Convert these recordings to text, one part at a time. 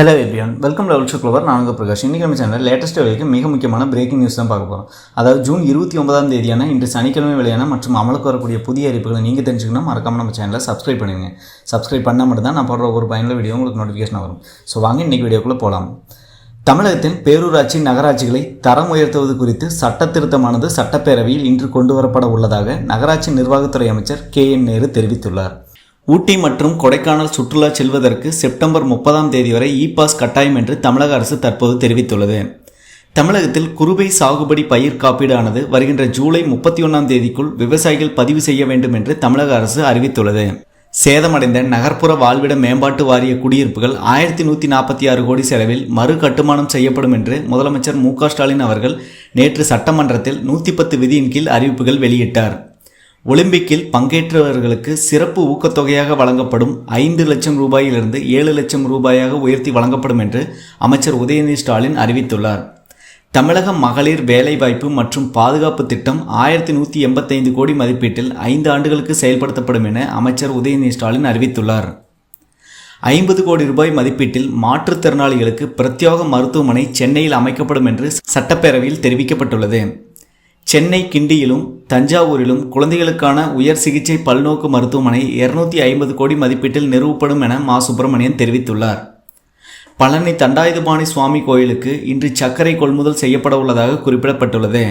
Hello everyone welcome level சுக்லவர் நானுங்க பிரகாஷ். இன்றைக்கி நம்ம சேனல் லேட்டஸ்ட் வரைக்கும் மிக முக்கியமான பிரேக்கிங் நியூஸ் தான் பார்க்க போகிறோம் அதாவது ஜூன் இருபத்தி ஒன்பதாம் தேதியான இன்று சனிக்கிழமை வெளியான மற்றும் அமலுக்கு வரக்கூடிய புதிய அறிவிப்புகளை நீங்கள் தெரிஞ்சுக்கணும். மறக்காம நம்ம சேனலை சப்ஸ்கிரைப் பண்ணுங்க சப்ஸ்கிரைப் பண்ணால் மட்டும் தான் நான் போடுற ஒரு பயனுள்ள வீடியோ உங்களுக்கு நோட்டிஃபிகேஷன் வரும். ஸோ வாங்க இன்றைக்கி வீடியோக்குள்ளே போகலாம் தமிழகத்தின் பேரூராட்சி நகராட்சிகளை தரம் உயர்த்துவது குறித்து சட்ட திருத்தமானது சட்டப்பேரவையில் இன்று கொண்டு வரப்பட உள்ளதாக நகராட்சி நிர்வாகத்துறை அமைச்சர் கே என் நேரு தெரிவித்துள்ளார். ஊட்டி மற்றும் கொடைக்கானல் சுற்றுலா செல்வதற்கு செப்டம்பர் முப்பதாம் தேதி வரை இ பாஸ் கட்டாயம் என்று தமிழக அரசு தற்போது தெரிவித்துள்ளது. தமிழகத்தில் குறுவை சாகுபடி பயிர் காப்பீடானது வருகின்ற ஜூலை முப்பத்தி ஒன்றாம் தேதிக்குள் விவசாயிகள் பதிவு செய்ய வேண்டும் என்று தமிழக அரசு அறிவித்துள்ளது. சேதமடைந்த நகர்ப்புற வாழ்விட மேம்பாட்டு வாரிய குடியிருப்புகள் ஆயிரத்தி நூற்றி நாற்பத்தி ஆறு கோடி செலவில் மறு கட்டுமானம் செய்யப்படும் என்று முதலமைச்சர் மு க ஸ்டாலின் அவர்கள் நேற்று சட்டமன்றத்தில் நூற்றி பத்து விதியின் கீழ் அறிவிப்புகள் வெளியிட்டார். ஒலிம்பிக்கில் பங்கேற்றவர்களுக்கு சிறப்பு ஊக்கத்தொகையாக வழங்கப்படும் ஐந்து லட்சம் ரூபாயிலிருந்து ஏழு லட்சம் ரூபாயாக உயர்த்தி வழங்கப்படும் என்று அமைச்சர் உதயநிதி ஸ்டாலின் அறிவித்துள்ளார். தமிழக மகளிர் வேலைவாய்ப்பு மற்றும் பாதுகாப்பு திட்டம் ஆயிரத்தி நூற்றி எண்பத்தைந்து கோடி மதிப்பீட்டில் ஐந்து ஆண்டுகளுக்கு செயல்படுத்தப்படும் என அமைச்சர் உதயநிதி ஸ்டாலின் அறிவித்துள்ளார். ஐம்பது கோடி ரூபாய் மதிப்பீட்டில் மாற்றுத்திறனாளிகளுக்கு பிரத்யோக மருத்துவமனை சென்னையில் அமைக்கப்படும் என்று சட்டப்பேரவையில் தெரிவிக்கப்பட்டுள்ளது. சென்னை கிண்டியிலும் தஞ்சாவூரிலும் குழந்தைகளுக்கான உயர் சிகிச்சை பல்நோக்கு மருத்துவமனை இருநூத்தி ஐம்பது கோடி மதிப்பீட்டில் நிறுவப்படும் என மா. சுப்பிரமணியன் தெரிவித்துள்ளார். பழனி தண்டாயுதபாணி சுவாமி கோயிலுக்கு இன்று சர்க்கரை கொள்முதல் செய்யப்பட உள்ளதாக குறிப்பிடப்பட்டுள்ளது.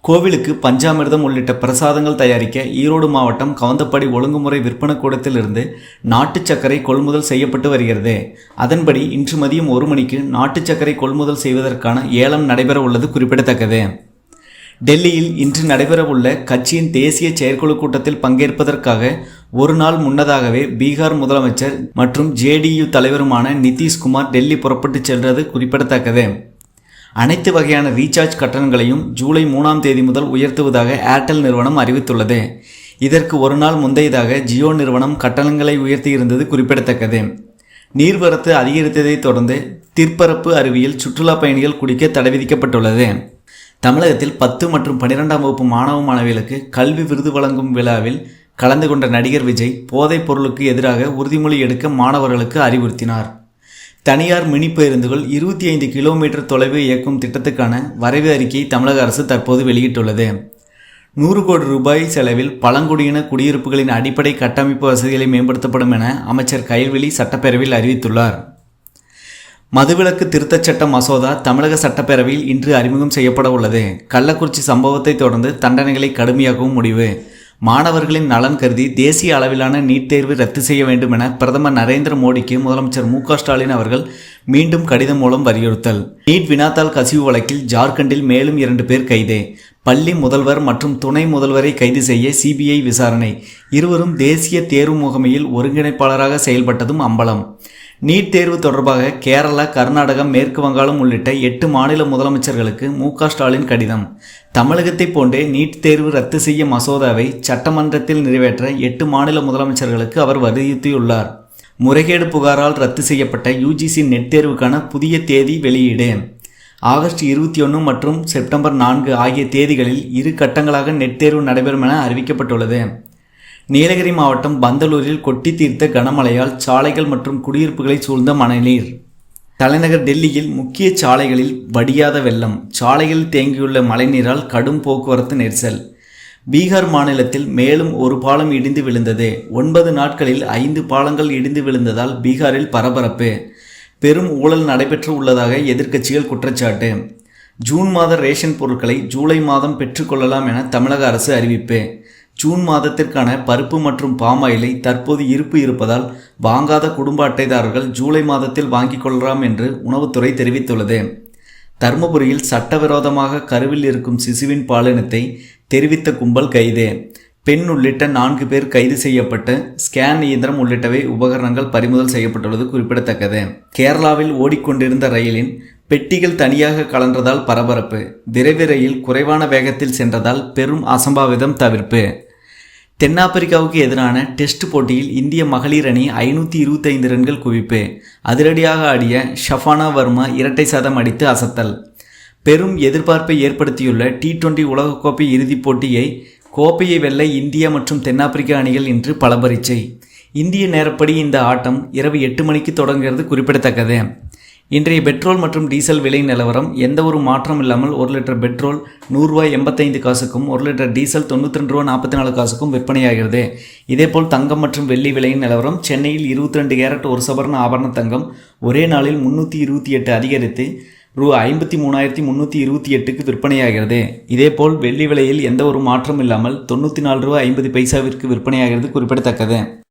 கோவிலுக்கு பஞ்சாமிர்தம் உள்ளிட்ட பிரசாதங்கள் தயாரிக்க ஈரோடு மாவட்டம் கவந்தப்படி ஒழுங்குமுறை விற்பனை கூடத்திலிருந்து நாட்டு சர்க்கரை கொள்முதல் செய்யப்பட்டு வருகிறது. அதன்படி இன்று மதியம் ஒரு மணிக்கு நாட்டு சர்க்கரை கொள்முதல் செய்வதற்கான ஏலம் நடைபெற உள்ளது குறிப்பிடத்தக்கது. டெல்லியில் இன்று நடைபெறவுள்ள கட்சியின் தேசிய செயற்குழு கூட்டத்தில் பங்கேற்பதற்காக ஒரு நாள் முன்னதாகவே பீகார் முதலமைச்சர் மற்றும் ஜேடியு தலைவருமான நிதிஷ்குமார் டெல்லி புறப்பட்டுச் சென்றது குறிப்பிடத்தக்கது. அனைத்து வகையான ரீசார்ஜ் கட்டணங்களையும் ஜூலை மூணாம் தேதி முதல் உயர்த்துவதாக ஏர்டெல் நிறுவனம் அறிவித்துள்ளது. இதற்கு ஒரு நாள் முந்தையதாக ஜியோ நிறுவனம் கட்டணங்களை உயர்த்தியிருந்தது குறிப்பிடத்தக்கது. நீர்வரத்து அதிகரித்ததைத் தொடர்ந்து திற்பரப்பு அருவியில் சுற்றுலா பயணிகள் குடிக்க தடை விதிக்கப்பட்டுள்ளது. தமிழகத்தில் பத்து மற்றும் பன்னிரெண்டாம் வகுப்பு மாணவ மாணவிகளுக்கு கல்வி விருது வழங்கும் விழாவில் கலந்து கொண்ட நடிகர் விஜய் போதைப் பொருளுக்கு எதிராக உறுதிமொழி எடுக்க மாணவர்களுக்கு அறிவுறுத்தினார். தனியார் மினி பேருந்துகள் இருபத்தி ஐந்து கிலோமீட்டர் தொலைவு இயக்கும் திட்டத்துக்கான வரைவு அறிக்கையை தமிழக அரசு தற்போது வெளியிட்டுள்ளது. நூறு கோடி ரூபாய் செலவில் பழங்குடியின குடியிருப்புகளின் அடிப்படை கட்டமைப்பு வசதிகளை மேம்படுத்தப்படும் என அமைச்சர் கைல்வெளி சட்டப்பேரவையில் அறிவித்துள்ளார். மதுவிலக்கு திருத்தச் சட்ட மசோதா தமிழக சட்டப்பேரவையில் இன்று அறிமுகம் செய்யப்பட உள்ளது. கள்ளக்குறிச்சி சம்பவத்தை தொடர்ந்து தண்டனைகளை கடுமையாகவும் முடிவு. மாணவர்களின் நலன் கருதி தேசிய அளவிலான நீட் தேர்வு ரத்து செய்ய வேண்டும் என பிரதமர் நரேந்திர மோடிக்கு முதலமைச்சர் மு ஸ்டாலின் அவர்கள் மீண்டும் கடிதம் மூலம் வலியுறுத்தல். நீட் வினாத்தாள் கசிவு வழக்கில் ஜார்க்கண்டில் மேலும் இரண்டு பேர் கைது. பள்ளி முதல்வர் மற்றும் துணை முதல்வரை கைது செய்ய சிபிஐ விசாரணை. இருவரும் தேசிய தேர்வு முகமையில் ஒருங்கிணைப்பாளராக செயல்பட்டதும் அம்பலம். நீட் தேர்வு தொடர்பாக கேரளா கர்நாடகம் மேற்கு வங்காளம் உள்ளிட்ட எட்டு மாநில முதலமைச்சர்களுக்கு மு ஸ்டாலின் கடிதம். தமிழகத்தைப் போன்றே நீட் தேர்வு ரத்து செய்ய மசோதாவை சட்டமன்றத்தில் நிறைவேற்ற எட்டு மாநில முதலமைச்சர்களுக்கு அவர் வலியுறுத்தியுள்ளார். முறைகேடு புகாரால் ரத்து செய்யப்பட்ட யூஜிசி நெட் தேர்வுக்கான புதிய தேதி வெளியீடு. ஆகஸ்ட் இருபத்தி ஒன்று மற்றும் செப்டம்பர் நான்கு ஆகிய தேதிகளில் இரு கட்டங்களாக நெட் தேர்வு நடைபெறும் என அறிவிக்கப்பட்டுள்ளது. நீலகிரி மாவட்டம் பந்தலூரில் கொட்டி தீர்த்த கனமழையால் சாலைகள் மற்றும் குடியிருப்புகளை சூழ்ந்த மழைநீர். தலைநகர் டெல்லியில் முக்கிய சாலைகளில் வடியாத வெள்ளம். சாலைகளில் தேங்கியுள்ள மழைநீரால் கடும் போக்குவரத்து நெரிசல். பீகார் மாநிலத்தில் மேலும் ஒரு பாலம் இடிந்து விழுந்தது. ஒன்பது நாட்களில் ஐந்து பாலங்கள் இடிந்து விழுந்ததால் பீகாரில் பரபரப்பு. பெரும் ஊழல் நடைபெற்று உள்ளதாக எதிர்க்கட்சிகள் குற்றச்சாட்டு. ஜூன் மாத ரேஷன் பொருட்களை ஜூலை மாதம் பெற்றுக்கொள்ளலாம் என தமிழக அரசு அறிவிப்பு. ஜூன் மாதத்திற்கான பருப்பு மற்றும் பாமாயிலை தற்போது இருப்பு இருப்பதால் வாங்காத குடும்ப அட்டைதாரர்கள் ஜூலை மாதத்தில் வாங்கிக் கொள்ளலாம் என்று உணவுத்துறை தெரிவித்துள்ளது. தருமபுரியில் சட்டவிரோதமாக கருவில் இருக்கும் சிசுவின் பாலினத்தை தெரிவித்த கும்பல் கைது. பெண் உள்ளிட்ட நான்கு பேர் கைது செய்யப்பட்டு ஸ்கேன் இயந்திரம் உள்ளிட்டவை உபகரணங்கள் பறிமுதல் செய்யப்பட்டுள்ளது குறிப்பிடத்தக்கது. கேரளாவில் ஓடிக்கொண்டிருந்த ரயிலின் பெட்டிகள் தனியாக கலன்றதால் பரபரப்பு. விரைவு ரயில் குறைவான வேகத்தில் சென்றதால் பெரும் அசம்பாவிதம் தவிர்ப்பு. தென்னாப்பிரிக்காவுக்கு எதிரான டெஸ்ட் போட்டியில் இந்திய மகளிர் அணி ஐநூற்றி இருபத்தைந்து ரன்கள் குவிப்பு. அதிரடியாக ஆடிய ஷஃபானா வர்மா இரட்டை சதம் அடித்து அசத்தல். பெரும் எதிர்பார்ப்பை ஏற்படுத்தியுள்ள டி டுவெண்டி உலகக்கோப்பை இறுதிப் போட்டியை கோப்பையை வெல்ல இந்தியா மற்றும் தென்னாப்பிரிக்க அணிகள் இன்று பலபரீட்சை இந்திய நேரப்படி இந்த ஆட்டம் இரவு எட்டு மணிக்கு தொடங்குகிறது குறிப்பிடத்தக்கது. இன்றைய பெட்ரோல் மற்றும் டீசல் விலை நிலவரம் எந்த ஒரு மாற்றம் இல்லாமல் ஒரு லிட்டர் பெட்ரோல் நூறுரூவாய் எண்பத்தைந்து காசுக்கும் ஒரு லிட்டர் டீசல் தொண்ணூற்றி ரெண்டு ரூபா நாற்பத்தி நாலு காசுக்கும் விற்பனையாகிறது. இதேபோல் தங்கம் மற்றும் வெள்ளி விலையின் நிலவரம் சென்னையில் இருபத்தி ரெண்டு கேரட் ஒரு சவரன் ஆபரண தங்கம் ஒரே நாளில் முன்னூற்றி இருபத்தி எட்டு அதிகரித்து ரூ ஐம்பத்தி மூணாயிரத்தி முந்நூற்றி இருபத்தி எட்டுக்கு விற்பனையாகிறது. இதேபோல் வெள்ளி விலையில் எந்த ஒரு மாற்றம் இல்லாமல் தொண்ணூற்றி நாலு ரூபா ஐம்பது பைசாவிற்கு விற்பனையாகிறது குறிப்பிடத்தக்கது.